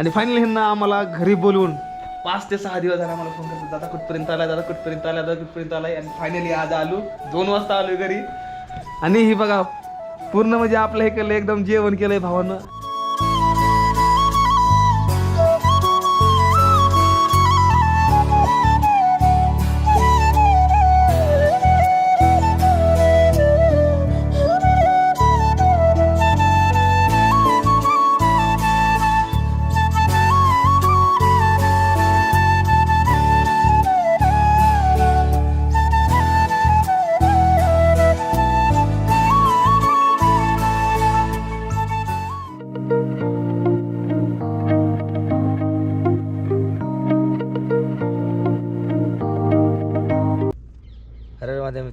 आणि फायनली ह्यांना आम्हाला घरी बोलवून पाच ते सहा दिवस झाले आम्हाला फोन करतो दादा कुठपर्यंत आलाय? दादा कुठपर्यंत आलाय? दादा कुठपर्यंत आलाय? आणि फायनली आज आलो. दोन वाजता आलो घरी. आणि ही बघा पूर्ण म्हणजे आपलं हे केलं एकदम जेवण केलंय भावानं.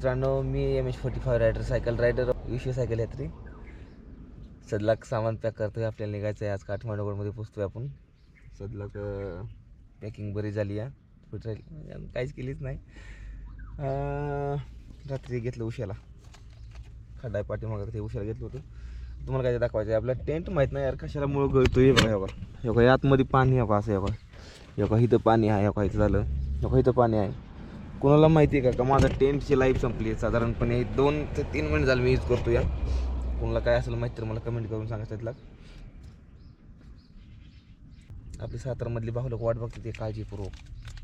मित्रांनो मी M H forty five rider cycle rider विश्व सायकल यात्री सदलाक सामान पॅक करतोय आपल्याला निघायचं आहे. आज काठमांडूमध्ये पोचतोय आपण. सदलाक पॅकिंग बरी झाली आहे. काहीच केलीच नाही. रात्री घेतलं उशाला खड्डा पाठीमागं ते उशाला घेतलं होतं. तुम्हाला काय दाखवायचं आहे? आपल्याला टेंट माहीत नाही यार कशाला मुळं गळतो हे बघा हे बघा. आतमध्ये पाणी आहे असं हे बघा इथं पाणी आहे बघा इथं झालं. बघा इथं पाणी आहे. कोणाला माहिती आहे का? का माझं टेनची लाईफ संपली आहे. साधारणपणे दोन ते तीन मिनिट झालं मी यूज करतो या कोणाला काय असेल माहिती तर मला कमेंट करून सांगा त्यातला. आपली सातारामधली भाऊ लोक वाट बघते ते काळजीपूर्वक.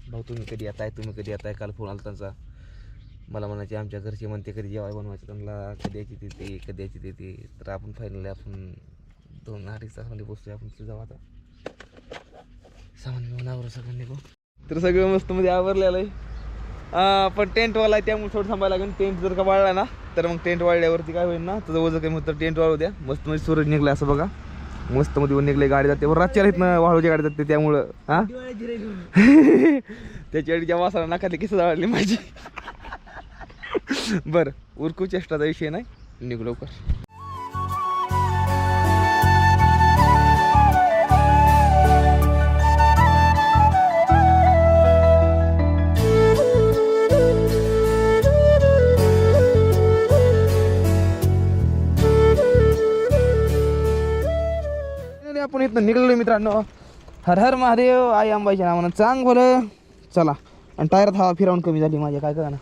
भाऊ तुम्ही कधी येताय? तुम्ही कधी येताय? काल फोन आला त्यांचा मला म्हणायचे आमच्या घरचे म्हणते कधी जेवाय बनवायचं? त्यांना कधी यायची ते ते? कधी यायची ते ते? तर आपण फायनली आपण दोन अडीच तासामध्ये पोचतोय आपण तिथे जाऊ आता. सामान घेऊन आवर सगळं तर सगळं मस्त मध्ये आवरलेलं आहे. पण टेंट वाला आहे त्यामुळे थोडं थांबायला लागेल. टेंट जर का वाळला ना तर मग टेंट वाळल्यावरती काय होईल ना तुझं वजन कमी होतं टेंट वाळू द्या. मस्त मध्ये सूरज निघला असं बघा. मस्त मध्ये निघले गाडी जाते. रातच्या ना वाळूची गाडी जाते त्यामुळं हा? त्याच्या अडीच्या वासाला नाकातली किस वाढली माझी. बरं उरकू चेष्टाचा विषय नाही. निघू लवकर. आपण इथनं निघालो मित्रांनो. हर हर महादेव आई अंबाईच्या नावानं. चांग भलं. चला. आणि टायरात हवा फिरवून कमी झाली माझ्या काय करा ना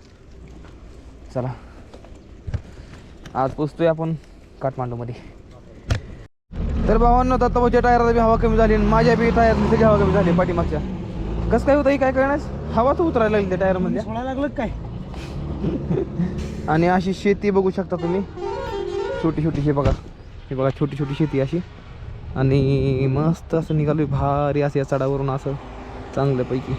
चला. आज पोचतोय आपण काठमांडूमध्ये. तर भावांनो दत्ताभाऊच्या टायरात बी हवा कमी झाली आणि माझ्या बी टायर सगळी हवा कमी झाली पाठीमागच्या. कसं काय होतं काय कळणार हवा तर उतरायला लागली त्या टायरमधल्या. सोडायला लागलं काय? आणि अशी शेती बघू शकता तुम्ही. छोटी छोटी हे बघा. हे बघा छोटी छोटी शेती अशी. आणि मस्त असं निघालो भारी असं या चढावरून असं चांगल्यापैकी.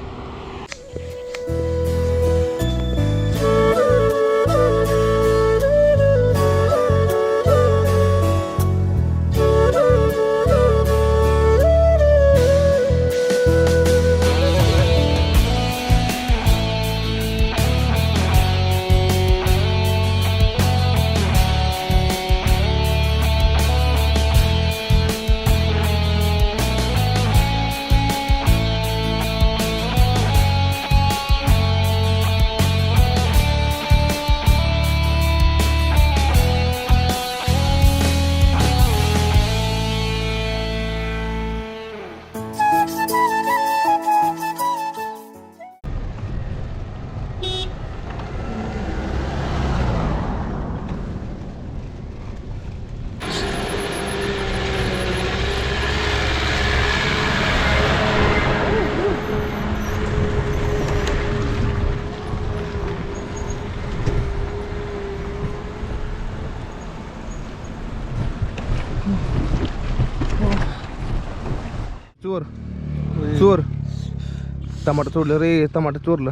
टमाटर चोरलं रे टमाटर चोरलं.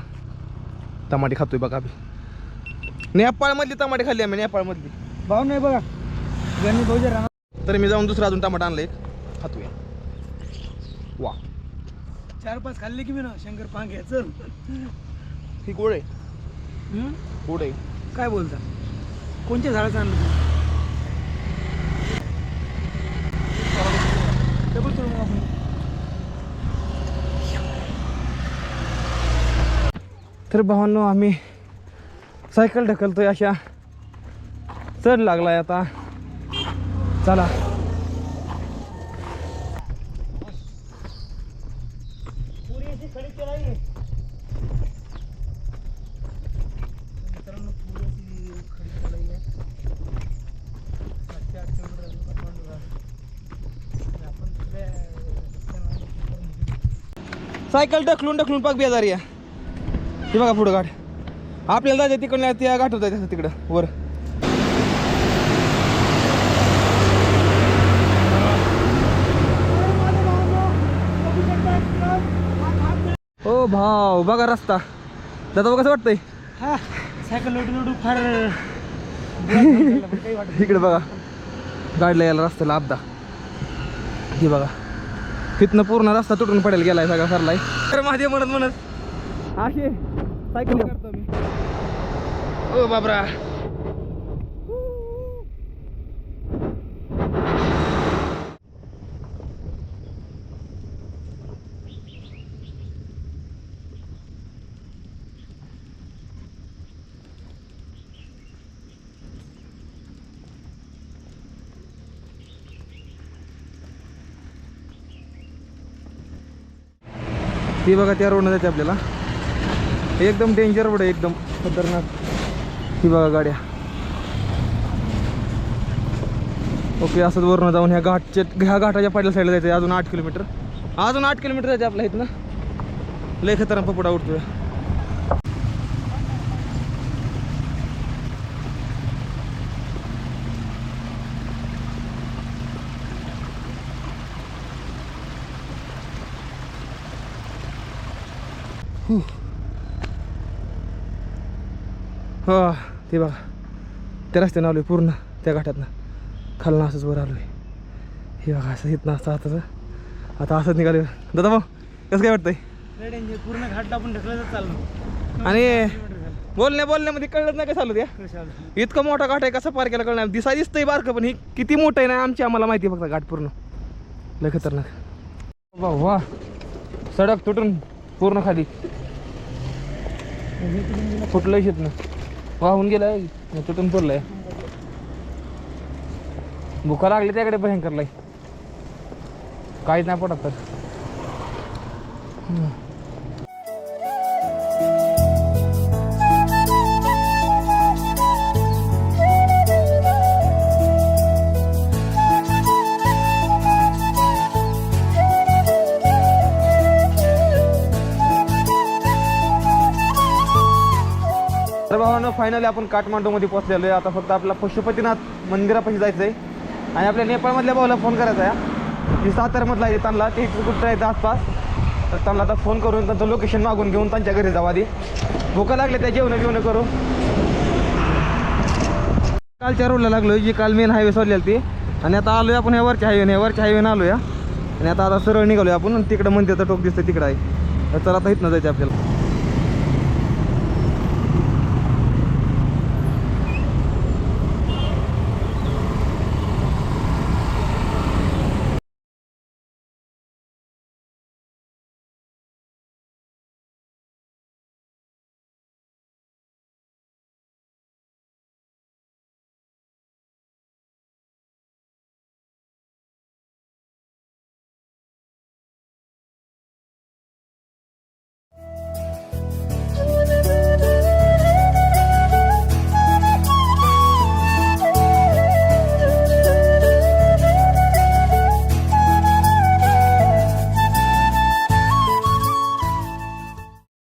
टमाटे खातोय बघा आम्ही. नेपाळमधली टमाटे खाल्ली आम्ही नेपाळमधली. भाऊ नाही बघा. गणित भाऊच्या राहणार. तर मी जाऊन दुसरा अजून टमाटा आणलं एक खातोय. वा. चार पाच खाल्ले की मी ना शंकर पांग्या चल. ही गोड आहे. हं? गोड आहे. काय बोलता? कोणत्या झाडाचं आणलं तू? डबल करू मग आपण तर भावांनो आम्ही सायकल ढकलतोय अशा चढ लागलाय आता. चला. सायकल ढकलून ढकलून पाक बेजारी आहे. हे बघा पुढं घाट आपल्याला जायचं तिकडल्या त्या घाट जायचं तिकडं वर. ओ भाव बघा रस्ता. दादा बघा कसं वाटतंय. हा सायकल लोटू लोटू फार इकडे बघा. गाडीला यायला रस्त्याला अपदा हे बघा. तिथनं पूर्ण रस्ता तुटून पडेल गेलाय सगळा सरलाय. तर महादेव म्हणत म्हणत असे सायकल करतो मी. ओ बाबरा. ती बघा त्या रोडनं जाते आपल्याला. एकदम डेंजर रोड आहे एकदम खतरनाक. ही बघा गाड्या. ओके असंच वरून जाऊन ह्या घाटच्या ह्या घाटाच्या पाडल्या साईडला जायचं अजून आठ किलोमीटर अजून आठ किलोमीटर जायचं आपल्या इथनं. लय खतरनाक पपुडा उडतोय. हो ते बघा. त्या रस्त्यानं आलो पूर्ण त्या घाटातनं. खालनं असंच वर आलो आहे हे बघा असं इथनं असं आता आता असंच निघालो दादा भाऊ कसं काय वाटतंय. पूर्ण घाट आपण ढकलतच चाललो. आणि बोलण्या बोलण्यामध्ये कळत नाही कसं आलं त्या इतकं मोठा घाट आहे कसं पार केला कळणार दिसा दिसतंय बारकं पण ही किती मोठं आहे ना आमची आम्हाला माहिती आहे फक्त घाट पूर्ण. लय खतरनाक. वा वा सडक तुटून पूर्ण खाली. फुटलंय शेत ना हो, वाहून गेलाय. तुटून पडलंय भुका लागली त्याकडे भयंकर लय. काहीच नाही पडत तर. फायनली आपण काठमांडूमध्ये पोहोचलेलो आहे. आता फक्त आपला पशुपतीनाथ मंदिरापाशी जायचं आहे आणि आपल्या नेपाळमधल्या भाऊला फोन करायचा आहे. जी सातारमधला आहे त्यांना ते कुठं आहे आसपास. तर त्यांना आता फोन करून त्यांचं लोकेशन मागून घेऊन त्यांच्या घरी जाऊ आधी. भूका लागले त्या जेवणं बिवणं करू. कालच्या रोडला लागलो जी काल मेन हायवे सोडलेली ती. आणि आता आलोय आपण ह्या वरच्या हायवे वरच्या हायवेनं आलो या आणि आता आता सरळ निघालोय आपण. तिकडं मंदिराचं टोक दिसतं तिकडं आहे. तर आता इथनं जायचं आपल्याला.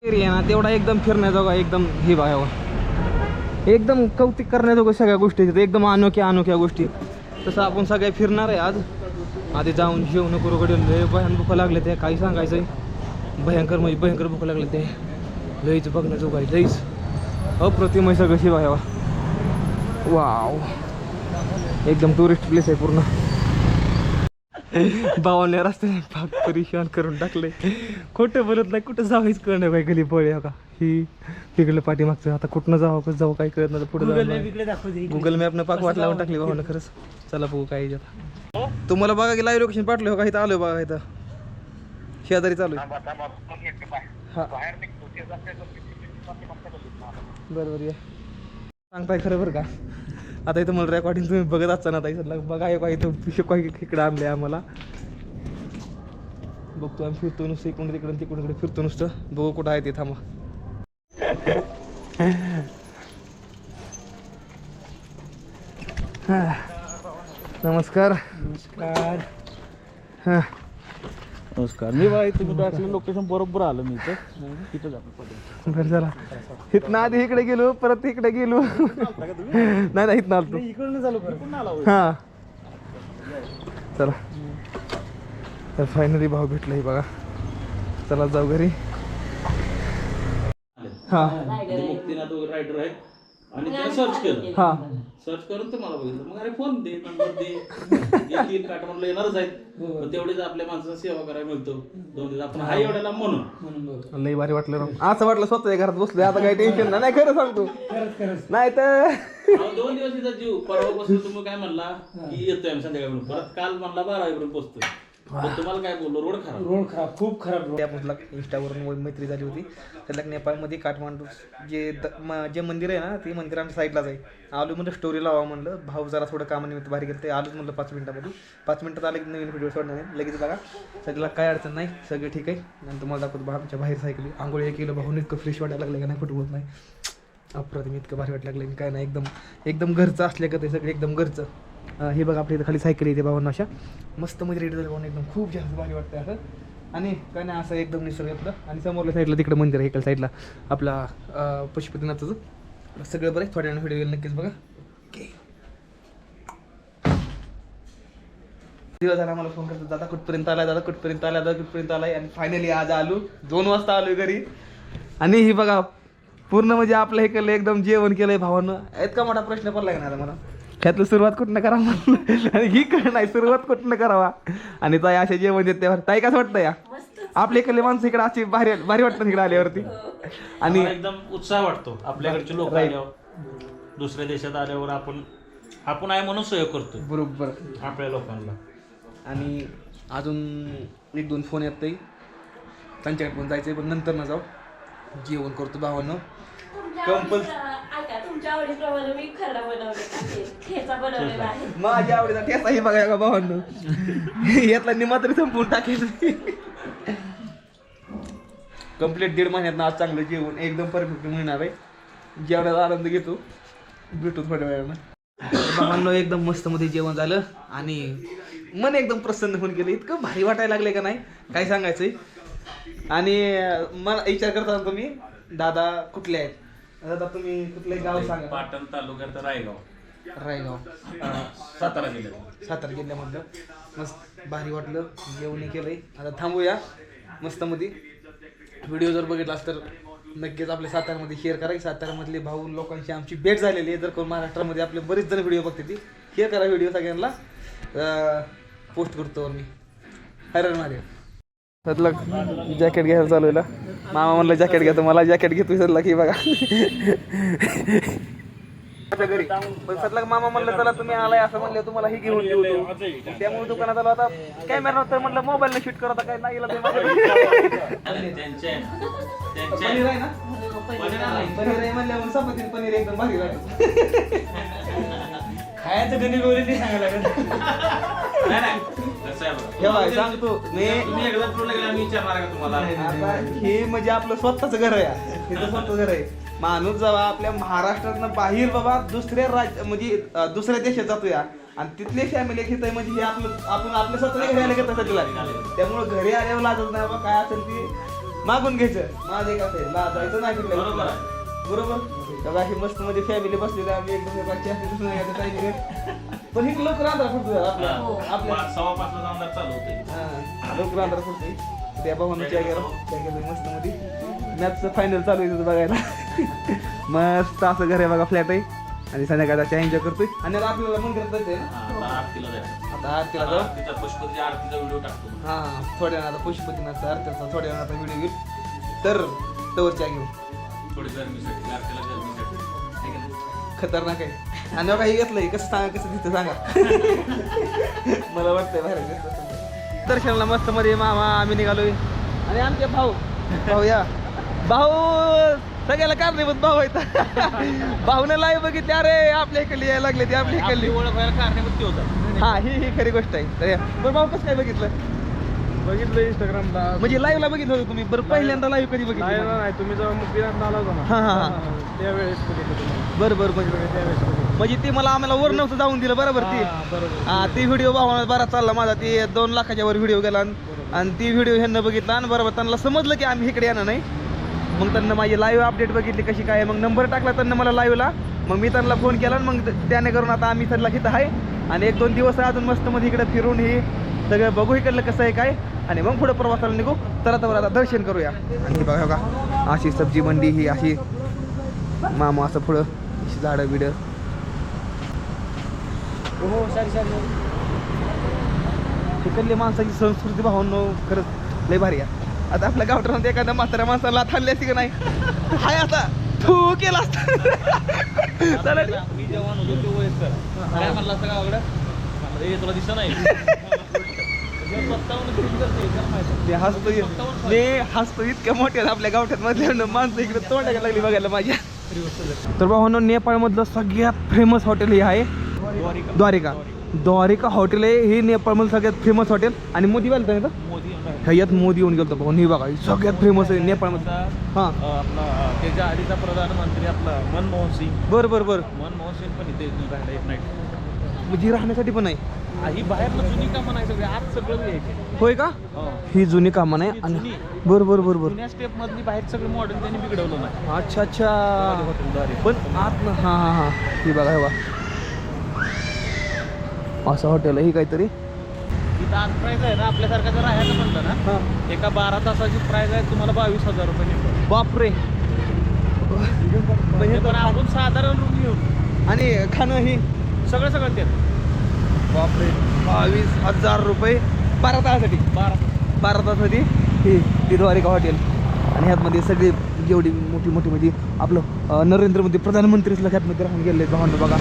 एरिया ना तेवढा एकदम फिरण्याजोगा एकदम हे बघावा एकदम कौतिक करण्याजोगं सगळ्या गोष्टी आहेत. एकदम अनोख्या अनोख्या गोष्टी तसं आपण सगळे फिरणार आहे आज. आधी जाऊन जेवण करू कडे लय भयान भूक लागले ते. काही सांगायचं आहे भयंकर म्हणजे भयंकर भूक लागले ते. लईच बघण्याजोगं आहे लईच अप्रतिम आहे सगळं शिवाय. हेवा वाव. एकदम टुरिस्ट प्लेस आहे पूर्ण. भावाने रस्त्याने भाग परेशान करून टाकले. खोटं बोलत नाही कुठं जावायचं कळणं काय गली पळे का? ही तिकडलं पाठीमागचं आता कुठनं जावं कसं जावं काय कळत नाही पुढे गुगल मॅपनं पाक वाट लावून टाकली भावानं खरंच. चला बघू काय तुम्हाला बघा की लाईव्ह लोकेशन पाठलं हो का? इथं आलोय बघा इथं. शेजारी चालू आहे हा बरं बरं या सांगताय खरं बरं का? आता इथं मला रेकॉर्डिंग तुम्ही बघत असताना आता इथं बघा काय इथं शिकवा इकडं आणले आम्हाला. बघतो आम्ही फिरतो नुसतं इकडून तिकडून तिकडून इकडे फिरतो नुसतं. बघू कुठं आहे ते थांबा. नमस्कार. नमस्कार. हा. नमस्कार. मी बघा तुम्ही टाकलं लोकेशन बरोबर आलं मी इथं. तिथं जातो बरं चला. इथनं आधी इकडे गेलो परत इकडे गेलो. नाही नाही इथनं आलो इकडून आला हा. चला. तर फायनली भाव भेटला बघा. चला जाऊ घरी. हा. मुक्तीनाथ वगैरे रायडर आहेत. आणि त्याला सर्च केलं. हा. सर्च करून ते मला बघितलं. मग अरे फोन दे नंबर दे. येतील काठमांडला येणारच आहेत. पण तेवढेच आपल्या माणसाला सेवा करायला मिळतो. दोन दिवस आपण हाय एवढ्याला म्हणून. लई भारी वाटलं राव. असं वाटलं स्वतः घरात बसलोय. आता काही टेन्शन नाही. खरं सांगतो. नाही तर अहो, दोन दिवस तिथं जीव. परवापासून तुम्ही काय म्हणला? की येतोय आम्ही संध्याकाळी परत काल म्हणला बारा वाजेपर्यंत पोहोचतोय पण तुम्हाला काय बोललो? रोड खराब. रोड खराब खूप खराब रोड. त्या पुस्तक इंस्टावरून मैत्री झाली होती. त्याला नेपाळमध्ये काठमांडू जे द- म- जे मंदिर आहे ना ते मंदिर आमच्या साईडलाच आहे. आलो म्हणलं स्टोरी लावा म्हणलं. भाऊ जरा थोडं कामानिमित्त बाहेर गेलं ते आलोच म्हणलं पाच मिनिटामध्ये. पाच मिनिटात आलं की नवीन व्हिडिओ सोडणार आहे. लगेच बघा. सध्याला काय अडचण नाही. सगळं ठीक आहे. आणि तुम्हाला दाखवतो बघा आमच्या बाहेर सायकली आंघोळी केलं भाऊन इतकं फ्रेश वाटायला लागलं का नाही कुठं होत नाही. अप्रतिम इतकं भारी वाटायला लागलं काय नाही एकदम एकदम घरचं असल्या का ते सगळं एकदम घरचं. हे बघा आपल्या इथं खाली सायकल येते भावांना अशा. मस्त म्हणजे रेडी झालं एकदम खूप जास्त भारी वाटतं असं. आणि काय नाही असं एकदम निसर्ग आपलं. आणि समोरल्या साईडला तिकडं मंदिर आहे इकडल्या साईडला आपला अं, पशुपतीनाथचं. सगळं बरं आहे थोड्या वेळानं व्हिडिओ नक्कीच बघा. ओके दिवस झाला मला फोन करतो दादा कुठपर्यंत आला दादा कुठपर्यंत आला दादा कुठपर्यंत आलाय? आणि फायनली आज आलो दोन वाजता आलो घरी. आणि ही बघा पूर्ण म्हणजे आपलं हे केलं एकदम जेवण केलंय भावानं. इतका मोठा प्रश्न पडला येणार मला? ह्यातलं सुरुवात कुठनं करा म्हणलं? आणि ही कळ नाही सुरुवात कुठनं करावा? आणि ताई असे जेवण देते ताई कसं वाटतं या? आपल्या इकडले माणसं इकडे अशी भारी भारी वाटतं इकडे आल्यावरती. आणि मला एकदम उत्साह वाटतो आपल्याकडचे लोक आल्यावर. दुसऱ्या देशात आल्यावर आपण आपण आहे म्हणून सहयोग करतो बरोबर. आपल्या लोकांना. आणि अजून एक दोन फोन येत त्यांच्याकडे पण जायचं पण नंतर न जाऊ. जेवण करतो भावानं. कंपल्स आवडीप्रमाणे मी खरडा बनवलेला आहे. ठेचा बनवलेला आहे. माझ्या आवडीचा ठेसा ही बघा का भावानं. यातला निमा तरी संपवून टाकेल कंप्लीट दीड महिन्यात आज चांगलं जेवण एकदम परफेक्ट मिळणार आहे. जेवणाचा आनंद घेतो. भेटू थोड्या वेळानं. भावांनो एकदम मस्त मध्ये जेवण झालं आणि मन एकदम प्रसन्न होऊन गेलं. इतकं भारी वाटायला लागले का नाही? काय सांगायचंय? आणि मला विचार करता तुम्ही दादा कुठले आहेत? दादा तुम्ही कुठले गाव सांगा. पाटण तालुक्यात रायगाव. रायगाव. सातारा जिल्ह्यात सातारा जिल्ह्यामधलं. मस्त भारी वाटलं. जेवणी केलंय. आता थांबूया. मस्त मध्ये व्हिडिओ जर बघितलास तर नक्कीच आपल्या साताऱ्यामध्ये शेअर करा. की साताऱ्यामधले भाऊ लोकांची आमची भेट झालेली आहे. जर कोण महाराष्ट्रामध्ये आपले बरेच जण व्हिडिओ बघते ती शेअर करा व्हिडिओ सगळ्यांना. पोस्ट करतो मी. हरण महादेव. सतला जॅकेट घ्यायला चालू आहे मामा म्हणलं जॅकेट घेतो मला जॅकेट घेतो सतला की बघा. घरी. पण मामा म्हणलं चला तुम्ही आलाय असं म्हणलं तुम्हाला हे घेऊन देऊ. त्यामुळे दुकानात आलो आता कॅमेरा तर म्हणलं मोबाईल शूट करत काय नाही गेला ते पनीर आहे ना? पनीर आहे म्हणल्यावर पनीर एकदम भारी लागतं खायचं गणित वगैरे ते सांगायला बघा. हे बघ, सांगतो मी तुम्ही एकदा टूरला गेला मी विचारणार का तुम्हाला? आता हे म्हणजे आपलं स्वतःच घर आहे. हे तर स्वतःच घर आहे. माणूस जेव्हा आपल्या महाराष्ट्रातनं बाहेर बाबा दुसऱ्या राज्य म्हणजे अं, दुसऱ्या देशात जातो या आणि तिथले फॅमिली घेत आहे म्हणजे हे आपलं आपण आपल्या स्वतःच्या घरी आले का तसं तुला त्यामुळे घरी आल्यावर लाजत नाही बाबा काय असेल ते मागून घ्यायचं. माझं एक असं आहे, लाजायचं नाही कुठल्या बरोबर गोष्टीला. आहे. बरोबर? तेव्हा ही मस्त मध्ये फॅमिली बसलेली आम्ही एकदम एकाची असली. पण ही आपल्या सव्वा पाचला जाऊन चालू होते. लोक राहतात फक्त. त्या भावानं चॅ गेला चॅ गेला मस्त मध्ये. मॅचचं फायनल चालू आहे बघायला. मस्त असं घर आहे बघा फ्लॅट आहे. आणि संध्याकाळचा एन्जॉय करतोय. आणि आपल्याला मंदिरात जायचंय ना? आता आरतीला जाऊ? पशुपती आरतीचा व्हिडिओ टाकतो. हा थोड्या वेळानं आता पशुपतीनाथचा आरतीचा थोड्या वेळानं आता व्हिडिओ येईल तर तवर चॅ घेऊ. थोडी गरमीसाठी आरतीला खतरनाक आहे. आणि बघा हे घेतलंय. कसं सांगा कसं तिथं सांगा. मला वाटतंय बाहेर. दर्शनाला मस्त मध्ये मामा आम्ही निघालोय. आणि आमचे भाऊ. भाऊ या. भाऊ सगळ्याला कारणीभूत भाऊ आहेत. भाऊने लाईव्ह बघितले. अरे आपल्या इकडली यायला लागले ते आपल्या इकडली. आपली ओळख व्हायला कारणीभूत होता. हा ही ही खरी गोष्ट आहे. तर या. बरं भाऊ कसं काय बघितलं? बघितलं इंस्टाग्रामला म्हणजे live ला बघितलं होतं तुम्ही. बरं पहिल्यांदा लाईव्ह कधी बघितलं? नाही. तुम्ही जेव्हा मुक्तीनाथ आला होता ना हा, हा, हा. त्यावेळेस बघितलं बरं बरं त्यावेळेस बघितलं म्हणजे ते मला आम्हाला वर नव्हतं जाऊन दिलं बरोबर ती. हा, बरोबर. हा ती व्हिडिओ भावाला बरा चालला माझा ती दोन लाखाच्या वर व्हिडिओ गेला आणि- आणि ती व्हिडिओ ह्यांना बघितला आणि बरोबर त्यांना समजलं की आम्ही इकडे येणार नाही. मग त्यांना माझी लाईव्ह अपडेट बघितली कशी काय मग नंबर टाकला त्यांना मला लाईव्हला मग मी त्यांना फोन केला आणि मग त्याने करून आता आम्ही त्यांना तिथं आहे. आणि एक दोन दिवस अजून मस्त मध्ये इकडे फिरून ही सगळं बघू इकडलं कसं आहे काय. आणि मग पुढे प्रवासाला निघू. तर तर आता दर्शन करूया. आणि बघा बघा. अशी सब्जी मंडी ही अशी. मामा असं पुढं अशी झाडं बिडं. हो सॉरी सॉरी तिकडली माणसाची संस्कृती भावनो खरंच लय भारी आहे. आता आपल्या गावठामध्ये एखाद्या म्हाताऱ्या माणसाला थांबली असती का नाही? हाय आता. तू केला असता. मी जवान होतो ते वयस्कर. काय म्हणलं असं गावाकडं? म्हणलं, "ए, तुला दिसत नाही. मी हसतो हसतो इतक्या मोठ्या आपल्या गावठ्यात मधल्या माणसं इकडे तोंडायला लागली बघायला माझ्या. तर भावानो नेपाळमधलं सगळ्यात फेमस हॉटेल हे आहे द्वारिका. द्वारिका हॉटेल आहे. हे नेपाळमधलं सगळ्यात फेमस हॉटेल आणि मोदी मोदी येणार. ह्याच्यात मोदी येऊन गेलो भाऊ हे बघा हे सगळ्यात फेमस आहे नेपाळमध्ये आता, हां. त्याच्या आधीचा प्रधानमंत्री आपला मनमोहन सिंग. बरं बरं बरं. मनमोहन सिंग पण इथे राहिला म्हणजे राहण्यासाठी पण आहे. ही बाहेरनं जुनी कामं नाही सगळी आज सगळं यायचे होय का? ही. जुनी कामं नाही आणि जुनी. बरं बरं बरं बरं. जुन्या स्टेप मधली बाहेर सगळं मॉडेल त्यांनी बिघडवलं नाही. अच्छा अच्छा. पण आत हां हां हां. ही बघा हे बघा. असं हॉटेल आहे ही काहीतरी. इथं आज प्राईस आहे ना आपल्यासारखं जर राहायचं म्हणलं ना हां. एका बारा तासाची प्राईस आहे तुम्हाला बावीस हजार रुपये बापरे. म्हणजे पण आपण साधारण रूम घेऊन. आणि खाणं ही? सगळं सगळं देत बापरे. बावीस हजार रुपये बारा तासासाठी. बारा बारा तासासाठी ही ही द्वारिका हॉटेल आणि ह्यातमध्ये सगळे जेवढी मोठी मोठी म्हणजे आपलं नरेंद्र मोदी प्रधानमंत्री ह्यातमध्ये राहून गेले भावांना बघा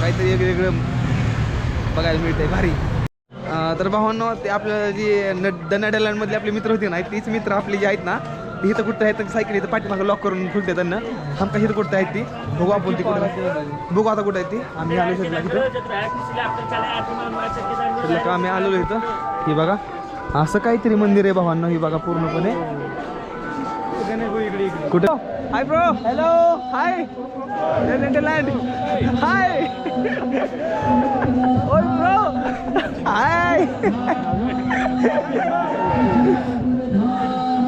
काहीतरी वेगवेगळं बघायला मिळतंय भारी. तर भावांना ते आपलं जे न द नेदरलँडमधले आपले मित्र होते ना तीच मित्र आपले जे आहेत ना इथं कुठं आहे तर सायकल इथं पाठीमागं लॉक करून खुलते त्यांना. हमका इथं कुठं आहे ती? बघू आपण ती कुठं बघू आता कुठं आहे ती. आम्ही आलो शकतो तिथं का आम्ही आलेलो इथं? ही बघा. असं काहीतरी मंदिर आहे भावांनो ही बघा पूर्णपणे. कुठं? Hi bro hello hi land hi ओय ब्रो हाय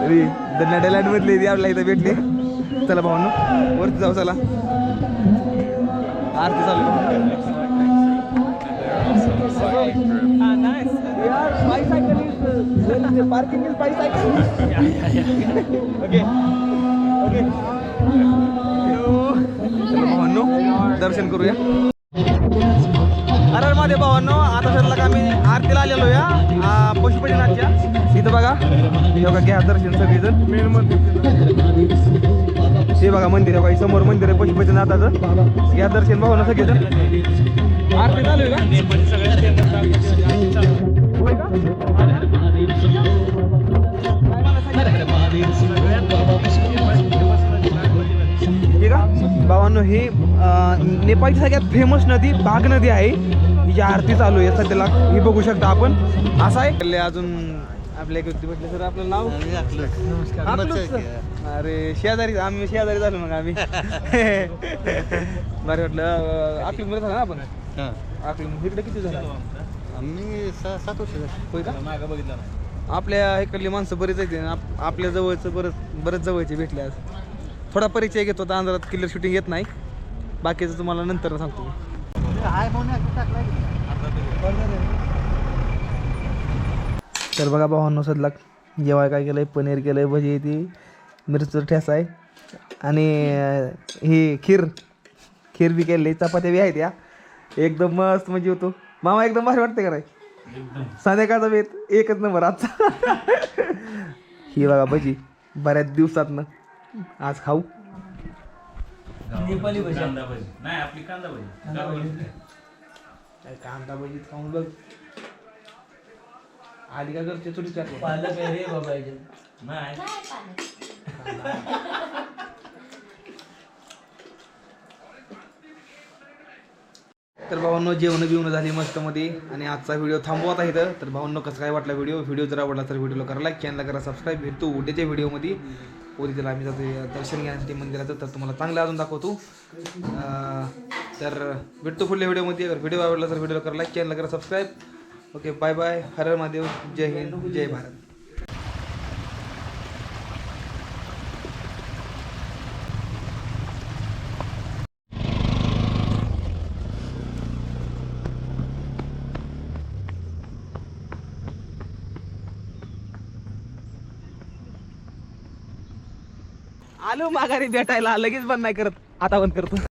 तरी द मधले ती आपल्या इथं भेटले. चला भाऊ वरती जाऊ चला. आरती चालू Ah, nice. भावांनो दर्शन करूया. अरे मध्ये भावांनो आता सध्या आम्ही आरतीला आलेलो या पशुपतीनाथच्या. इथं बघा. हे बघा घ्या दर्शन सगळेजण. मेन मंदिर हे बघा मंदिर आहे बघा हे समोर मंदिर आहे पशुपतीनाथाचं घ्या दर्शन भावांनो सगळेजण. आरती चालू आहे का? भावांनो ही अं, नेपाळची सगळ्यात फेमस नदी बाग नदी आहे. हिची आरती चालू आहे सध्याला ही बघू शकता आपण. असं आहे अजून आपल्या एक व्यक्ती भेटले सर आपलं नाव? अकलूजचं? अरे शेजारी आम्ही शेजारी झालो मग आम्ही. बरं वाटलं अकलूजमध्ये झालं ना आपण? अकलूज इकडे किती झालं? आम्ही सात वर्ष होय का? मागं बघितलं ना. आपल्या इकडली माणसं बरीच आहेत आप- आपल्या जवळचं बरंच बरेच जवळचे भेटले आज. थोडा परिचय घेतो तर अंधारात क्लिअर शूटिंग येत नाही. बाकीचं तुम्हाला नंतर सांगतो तर बघा भावांनो सदला जेवाय काय केलंय? पनीर केलंय भजी ती मिरचं ठेसा आहे. आणि ही खीर खीर बी केली चपात्या बी आहेत या. एकदम मस्त म्हणजे होतो मामा एकदम भारी वाटते का नाही? संध्याकाळचा बेत एकच नंबर आजचा. ही बघा भजी बऱ्याच दिवसातनं. आज खाऊ. कांदा भजी. नाही आपली कांदा भजी. कांदा भजी. खाऊन बघ. आली का घरच्या चुली पालक आहे रे बाबा याच्यात. नाही. तर भावांनो जेवण बिवणं झाली मस्तमध्ये आणि आजचा व्हिडिओ थांबवत आहे इथं. तर भावांनो कसं काय वाटला व्हिडिओ व्हिडिओ जर आवडला तर व्हिडिओला करा लाईक चॅनलला करा सबस्क्राईब भेटतो उद्याच्या व्हिडिओमध्ये उद्याला आम्ही जातो दर्शन घेण्यासाठी मंदिराचं. तर तुम्हाला चांगलं अजून दाखवतो. तर भेटतो पुढल्या व्हिडिओमध्ये अगर व्हिडिओ आवडला तर व्हिडिओला करा लाईक चॅनलला करा सबस्क्राईब ओके बाय बाय हर हर महादेव जय हिंद जय भारत आलो माघारी भेटायला. लगेच बंद नाही करत. आता बंद करतो.